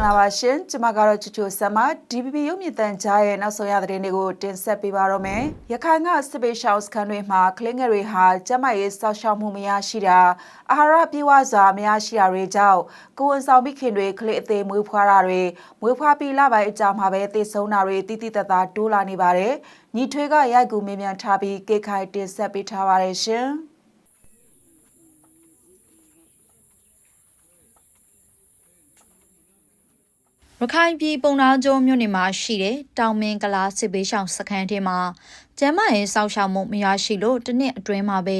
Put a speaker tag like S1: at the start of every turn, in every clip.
S1: မင်္ဂလာပါရှင်ကျမကတော့ချူချူဆမ်မ DPP ရုပ်မြင့်တန်ကြားရဲ့နောက်ဆုံးရသတင်းတွေကိုတင်ဆက်ပေးပါတော့မယ်ရခိုင်ကစစ်ပေးရှောင်းစခန်းတွေမှာကလင်းငယ်တွေဟာကျမရေးစောက်ရှောက်မှုမရရှိတာအာဟာရပြေဝစွာမရရှိတာတွေကြောင့်ကိုယ်ဝန်ဆောင်မိခင်တွေကလေးအသေးမွေးဖွားတာတွေမွေးဖွားပြီးလပိုင်းအကြာမှာပဲသေဆုံးတာတွေတိတိတတ်တာတိုးလာနေပါတယ်ညီထွေးကရိုက်ကူမေးမြန်းထားပြီးကေခိုင်တင်ဆက်ပေးထားပါတယ်ရှင်
S2: ရခိုင်ပြည်ပုံနာကျုံမြို့နယ်မှာရှိတဲ့တောင်မင်းကလာစစ်ပေးဆောင်စခန်းထဲမှာကျမ်းမာရေးစောင့်ရှောက်မှုမရရှိလို့တစ်နှစ်အတွင်းမှာပဲ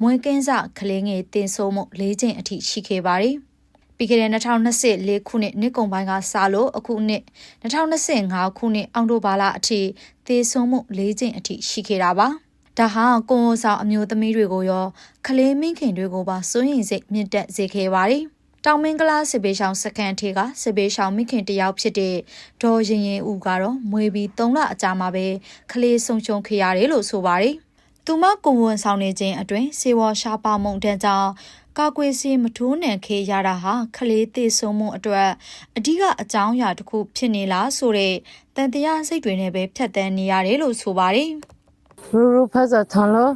S2: မွေးကင်းစကလေးငယ်တင်ဆိုးမှု၄ချိန်အထိရှိခဲ့ပါတယ်။ပြီးခဲ့တဲ့2024ခုနှစ်နှစ်ကုန်ပိုင်းကစလို့အခုနှစ်2025ခုနှစ်အောက်တိုဘာလအထိသေဆုံးမှု၄ချိန်အထိရှိခဲ့တာပါ။ဒါဟာကိုယ်ဝန်ဆောင်အမျိုးသမီးတွေကိုရောကလေးမင်းခင်တွေကိုပါစိုးရိမ်စိတ်မြင့်တက်စေခဲ့ပါတယ်။ တောင်မင်္ဂလာစစ်ဘေးရှောင်စခန်းထေကစစ်ဘေးရှောင်မိခင်တယောက်ဖြစ်တဲ့ဒေါ်ရင်ရင်ဦးကတော့မွေပြီး3လအကြာမှာပဲခလေးဆုံချုံခရရတယ်လို့ဆိုပါတယ်။သူမကိုဝန်ဆောင်နေခြင်းအတွင်းစေဝါရှာပါမုံတန်းကြောင့်ကာကွယ်ဆေးမထိုးနှံခေရတာဟာခလေးသေးဆုံးမှုအတွက်အဓိကအကြောင်းအရာတစ်ခုဖြစ်နေလားဆိုတဲ့တန်တရားစိတ်တွေနဲ့ပဲဖြတ်တန်းနေရတယ်လို့ဆိုပါတယ်။
S3: ရူရူဖက်ဇာထန်လို့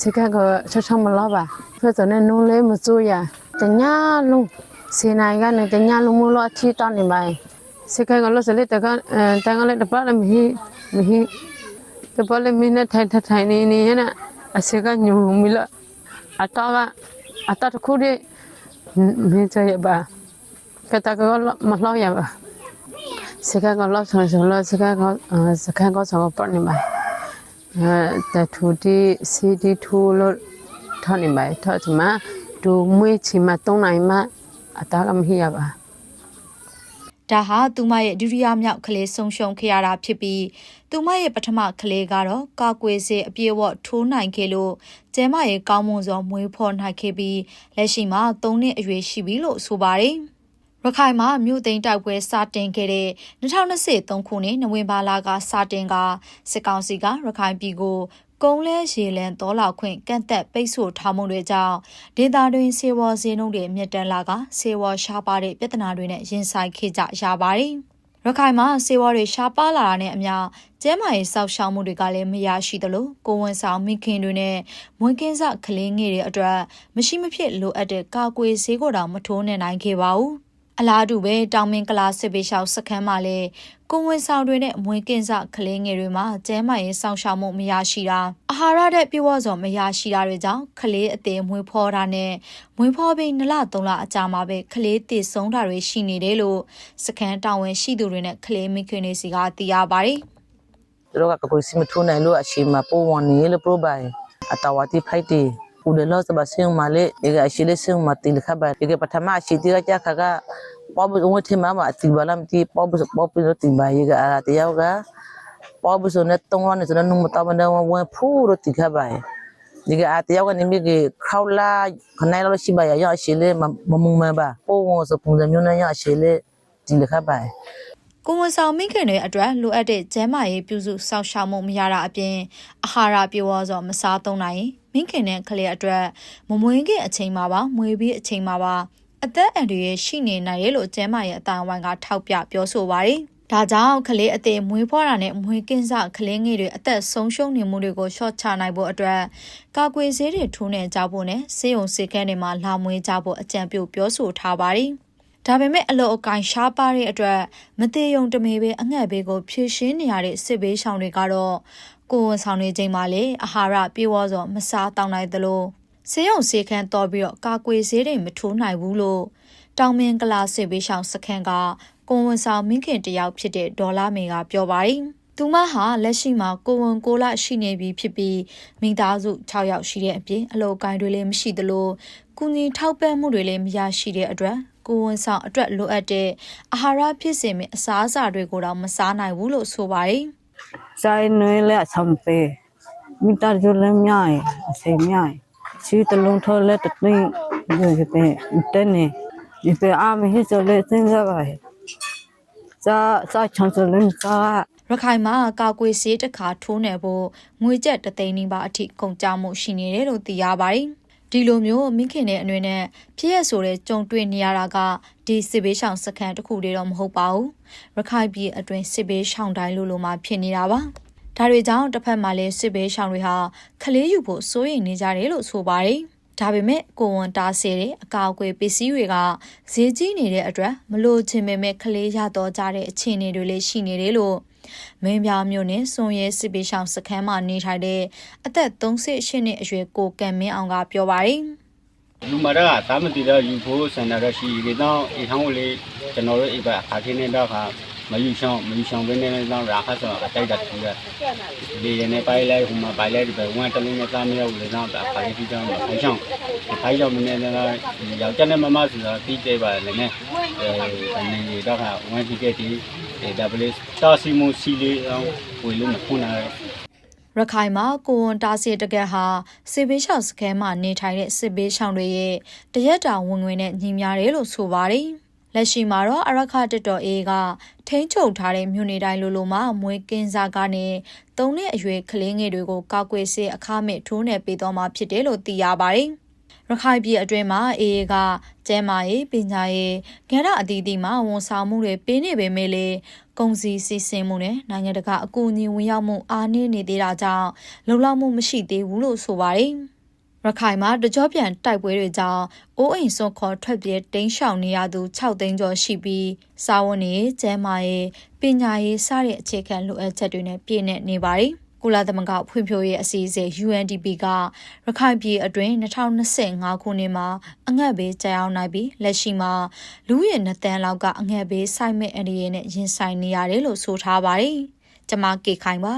S3: စေကကချက်ချမလာပါဖဲစနေနုံလေးမစိုးရတညာလုံးစေနိုင်ကနေတညာလုံးမလို့အချီတောင်းနေပါစေကကလို့စလေတကတန်ကလေးတပတ်လည်းမဟိမဟိတပတ်လည်းမင်းနဲ့ထိုင်ထိုင်နေနေရနဲ့အစေကညုံမီလို့အတော်ကအတော်တစ်ခုတည်းမင်းကြရပါကတကကမလောက်ရပါစေကကလောက်ဆောင်ဆောင်လို့စေကကစေကကဆောင်ပေါ်နေပါ ထောက်ချမဒူမွေးချီမတုံးနိုင်မအတားကမဟိရပါ
S2: ဒါဟာသူမရဲ့ဒုတိယမြောက်ကလေးဆုံးရှုံးခဲ့ရတာဖြစ်ပြီးသူမရဲ့ပထမကလေးကတော့ကာကွယ်ဆေးအပြည့်အဝထိုးနိုင်ခဲ့လို့ကျဲမရဲ့ကောင်းမွန်စွာမွေးဖော်နိုင်ခဲ့ပြီးလက်ရှိမှာ3နှစ်အရွယ်ရှိပြီလို့ဆိုပါတယ်။ ရခိုင်မှာမြို့သိမ်းတိုက်ပွဲစတင်ခဲ့တဲ့2023ခုနှစ်နိုဝင်ဘာလကစတင်ကစစ်ကောင်စီကရခိုင်ပြည်ကိုကုန်းလဲရေလန်တောလာခွင့်ကန့်သက်ပိတ်ဆို့ထားမှုတွေကြောင့်ဒေသတွင်းစေဝါစင်းနှုန်းတွေမြင့်တက်လာကစေဝါရှားပါတဲ့ပြဿနာတွေနဲ့ရင်ဆိုင်ခဲ့ကြရပါတယ်။ရခိုင်မှာစေဝါတွေရှားပါလာတာနဲ့အမျှကျဲမာရေးစောက်ရှောက်မှုတွေကလည်းမရရှိသလိုကိုဝန်ဆောင်မိခင်တွေနဲ့မွေးကင်းစကလေးငယ်တွေအတွက်မရှိမဖြစ်လိုအပ်တဲ့ကာကွယ်ဆေးကိုတောင်မထိုးနှံနိုင်ခဲ့ပါဘူး။ အလားတူပဲတောင်မင်းကလာစစ်ပေးလျှောက်စခန်းမှာလည်းကိုဝင်ဆောင်တွေနဲ့မွေးကင်းစကလေးငယ်တွေမှာကျဲမာရေးစောင့်ရှောက်မှုမရရှိတာအာဟာရတဲ့ပြည့်ဝစွာမရရှိတာတွေကြောင့်ကလေးအသေးမွေးဖော်တာနဲ့မွေးဖော်ပြီး2လ3လအကြာမှာပဲကလေးတည်ဆုံးတာတွေရှိနေတယ်လို့စခန်းတာဝန်ရှိသူတွေနဲ့ကလေးမိခင်တွေစီကသိရပါတယ်
S4: သူတို့ကကိုစီမထိုးနိုင်လို့အရှိမပိုးဝန်နေလို့ပရိုဘိုင်အတဝတိဖိုက်တီဦးတယ် လို့စပါစင်းမလေးဒီကအရှိလေးစင်းမတီလခပါဒီကပထမရှိတီကကြခကပေါ်ဘူးဝတ်ထမမအတီဘလမ်တီပေါ်ဘူးပေါ်ဘူးတီဘာယေကအာတယောကပေါ်ဘူးစနဲ့တုံးဝနဲ့စနုံမတ မနဝဝဖူးရတီခပါဒီကအတယောကနေမိကခေါလာခနိုင်လို့ရှိပါရရရှိလေးမမုံမပါပိုးဝစပုံစံမျိုးနဲ့ရရှိလေးတီလခပါ
S2: ကိုဝန်ဆောင်မိခင်တွေအတွက်လိုအပ်တဲ့ကျန်းမာရေးပြုစုစောင့်ရှောက်မှုမရတာအပြင်အာဟာရပြေဝစွာမစားသုံးနိုင်ရင်မိခင်နဲ့ကလေးအတွက်မမွေးခင်အချိန်မှာပါမွေးပြီးအချိန်မှာပါအသက်အန္တရာယ်ရှိနေနိုင်ရလို့ကျန်းမာရေးအတိုင်းအဝိုင်းကထောက်ပြပြောဆိုပါတယ်။ဒါကြောင့်ကလေးအသေးမွေးဖွားတာနဲ့မွေးကင်းစကလေးငယ်တွေအသက်ဆုံးရှုံးနေမှုတွေကိုရှော့ချနိုင်ဖို့အတွက်ကာကွယ်ဆေးတွေထိုးနှံကြဖို့နဲ့ဆေးရုံဆေးခန်းတွေမှာလာမွေးကြဖို့အကြံပြုပြောဆိုထားပါတယ်။ ဒါပေမဲ့အလုတ်အကင်ရှားပါတဲ့အတွက်မသေးယုံတမေပဲအငှက်ဘေးကိုဖြည့်ရှင်းနေရတဲ့စစ်ဘေးရှောင်တွေကတော့ကိုယ်ဝန်ဆောင်နေချိန်မှာလေအာဟာရပြေဝစွာမစားတောင်းနိုင်သလိုဆေးရုံဆေးခန်းတော်ပြီးတော့ကာကွယ်ဆေးတွေမထိုးနိုင်ဘူးလို့တောင်မင်းကလာစစ်ဘေးရှောင်စခန်းကကိုဝန်ဆောင်မိခင်တယောက်ဖြစ်တဲ့ဒေါ်လာမေကပြောပါတယ်သူမဟာလက်ရှိမှာကိုဝန်ကိုလရှိနေပြီဖြစ်ပြီးမိသားစု6ယောက်ရှိတဲ့အပြင်အလုပ်ကိုင်းတွေလည်းမရှိသလိုကုညီထောက်ပံ့မှုတွေလည်းမရရှိတဲ့အတွက် ကိုဝန်ဆောင်အတွက်လိုအပ်တဲ့အာဟာရဖြစ်စေမယ့်အစားအစာတွေကိုတော့မစားနိုင်ဘူးလို့ဆိုပါတယ်
S3: ဆိုင်နွေးလက်ဆောင်ပေးမိသားစုလည်းမြိုင်အစိမ်းမြိုင်ရှိတလုံးထောလက်တသိန်းဒီကတဲ့တဲ့နေဒီပေအာမဟိစလက်စင်းကြပါဟဲ့ဇာဇာချန်စလင်းဇာ
S2: ရခိုင်မှာကာကွယ်ဆေးတစ်ခါထိုးနယ်ဖို့ငွေကျပ်တသိန်းနီးပါးအထိကုန်ကျမှုရှိနေတယ်လို့သိရပါတယ်။ ဒီလိုမျိုးမိခင်နဲ့အနွေနဲ့ဖြစ်ရဆိုတဲ့ကြုံတွေ့နေရတာကဒီစစ်ဘေးရှောင်စခန်းတစ်ခုတည်းတော့မဟုတ်ပါဘူးရခိုင်ပြည်အတွင်းစစ်ဘေးရှောင်တိုင်းလိုလိုမှဖြစ်နေတာပါဒါတွေကြောင့်တစ်ဖက်မှာလည်းစစ်ဘေးရှောင်တွေဟာခလေးယူဖို့စိုးရိမ်နေကြတယ်လို့ဆိုပါတယ်ဒါပေမဲ့ကိုဝန်တားစေတဲ့အကာအကွယ်ပစ္စည်းတွေကဈေးကြီးနေတဲ့အတွက်မလို့ချင်ပေမဲ့ခလေးရတော့ကြတဲ့အခြေအနေတွေလည်းရှိနေတယ်လို့ မင်းပြားမျိုးနဲ့စွန်ရဲစစ်ပေးဆောင်စခန်းမှာနေထိုင်တဲ့အသက်38နှစ်အရွယ်ကိုကံမင်းအောင်ကပြောပါတယ်
S5: လူမာတော့သာမတိတော့ယူဖို့စန္ဒရရှိဒီတော့အထောင်းလေးကျွန်တော်တို့အိပ်ပါခါခင်းနေတော့ခါမယူဆောင်မယူဆောင်ဘဲနဲ့တော့ရာခဆိုအတိုက်တာတူရဒီရနေပိုင်လိုက်ဟိုမှာပိုင်လိုက်ဒီပဲဝမ်းတလုံးနဲ့သားမရောက်လေတော့ခါခင်းပြီးတော့ဖိုင်ဆောင်ဖိုင်ဆောင်မနေတော့ယောက်ျားနဲ့မမဆိုတော့ပြီးသေးပါလေနဲ့အဲနေတော့ခါဝမ်းဒီကက်ဒီ ဒါဘလေးတာစီမိုစီလေးအောင်ဝေလို့မခွန်းလာ
S2: ရခိုင်မှာကိုဝန်တားစီတကက်ဟာစစ်ဘေးရှောင်စခန်းမှာနေထိုင်တဲ့စစ်ဘေးရှောင်တွေရဲ့တရက်တာဝင်ငွေနဲ့ညီများတယ်လို့ဆိုပါတယ်။လက်ရှိမှာတော့အရခတက်တော်အေးကထိန်းချုပ်ထားတဲ့မြို့နယ်တိုင်းလိုလိုမှာမွေးကင်းစားကနေသုံးနှစ်အရွယ်ကလေးငယ်တွေကိုကောက်ွယ်စေအခမဲ့ထိုးနယ်ပေးတော့မှာဖြစ်တယ်လို့သိရပါတယ်။ ရခိုင်ပြည်အတွင်းမှာအေအေကကျဲမာရေးပညာရေးငရအသီးသီးမှာဝန်ဆောင်မှုတွေပေးနေပေမဲ့လေကုန်စည်စီစဉ်မှုနဲ့နိုင်ငံတကာအကူအညီဝင်ရောက်မှုအားနည်းနေသေးတာကြောင့်လုံလောက်မှုမရှိသေးဘူးလို့ဆိုပါတယ်။ရခိုင်မှာတကြောပြန်တိုက်ပွဲတွေကြောင့်အိုးအိမ်စွန်ခေါ်ထွက်ပြေးတိမ်းရှောင်နေရသူ6သိန်းကျော်ရှိပြီးစာဝန်နေကျဲမာရေးပညာရေးစတဲ့အခြေခံလိုအပ်ချက်တွေနဲ့ပြည့်နေနေပါတယ်။ ကုလသမဂ္ဂဖွံ့ဖြိုးရေးအစီအစဉ် UNDP ကရခိုင်ပြည်အတွင်း2025ခုနှစ်မှာအငတ်ဘေးကြာရောက်နိုင်ပြီးလက်ရှိမှာလူရဲနှစ်တန်းလောက်ကအငတ်ဘေးဆိုင်မဲ့အနေနဲ့ရင်ဆိုင်နေရတယ်လို့ဆိုထားပါတယ်။ကျမကေခိုင်ပါ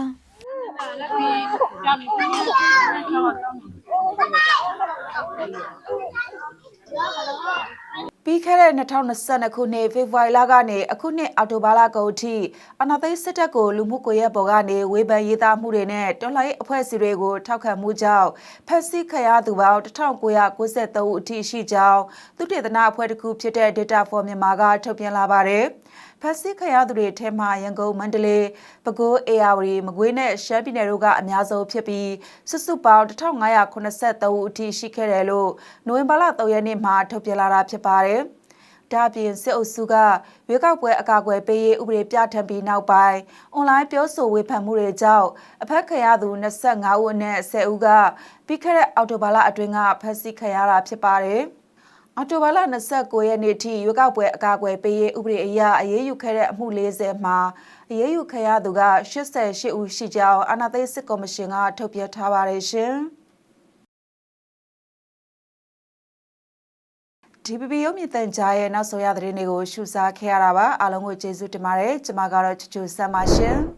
S1: ပြီးခဲ့တဲ့2022ခုနှစ်ဖေဖော်ဝါရီလကနေအခုနှစ်အောက်တိုဘာလကုန်အထိအနာသိစစ်တပ်ကိုလူမှုကွန်ရက်ပေါ်ကနေဝေဖန်ရေးသားမှုတွေနဲ့တော်လှန်ရေးအဖွဲ့အစည်းတွေကိုထောက်ခံမှုကြောင့်ဖက်စစ်ခရသူပေါင်း1993ဦးအထိရှိကြောင်းသုတေသနအဖွဲ့တစ်ခုဖြစ်တဲ့ Data for Myanmar ကထုတ်ပြန်လာပါတယ်။ ဖက်စစ်ခရသူတွေထဲမှာရန်ကုန်မန္တလေးပဲခူးအေရဝတီမကွေးနဲ့ရှမ်းပြည်နယ်တို့ကအများဆုံးဖြစ်ပြီးစုစုပေါင်း1583ဦးအထိရှိခဲ့တယ်လို့နိုဝင်ဘာလ3ရက်နေ့မှာထုတ်ပြန်လာတာဖြစ်ပါတယ်။ဒါပြင်စစ်အုပ်စုကရွေးကောက်ပွဲအကာအကွယ်ပေးရေးဥပဒေပြဋ္ဌာန်းပြီးနောက်ပိုင်းအွန်လိုင်းပြောဆိုဝေဖန်မှုတွေကြောင့်အဖက်ခရသူ25ဦးအနက်10ဦးကပြီးခဲ့တဲ့အောက်တိုဘာလအတွင်းကဖက်စစ်ခရတာဖြစ်ပါတယ်။ အော်တိုဘာလ29ရက်နေ့ထိရွေးကောက်ပွဲအကာအကွယ်ပေးရေးဥပဒေအရအရေးယူခဲ့တဲ့အမှု40မှာအရေးယူခဲ့ရသူက88ဦးရှိကြောင်းအာဏာသိမ်းစစ်ကော်မရှင်ကထုတ်ပြန်ထားပါတယ်ရှင်။ DPP ရုပ်မြင့်တန်ကြားရဲ့နောက်ဆုံးရသတင်းတွေကိုရှုစားခဲ့ရတာပါအားလုံးကိုကျေးဇူးတင်ပါတယ်ကျွန်မကတော့ချူချူဆမ်းပါရှင်။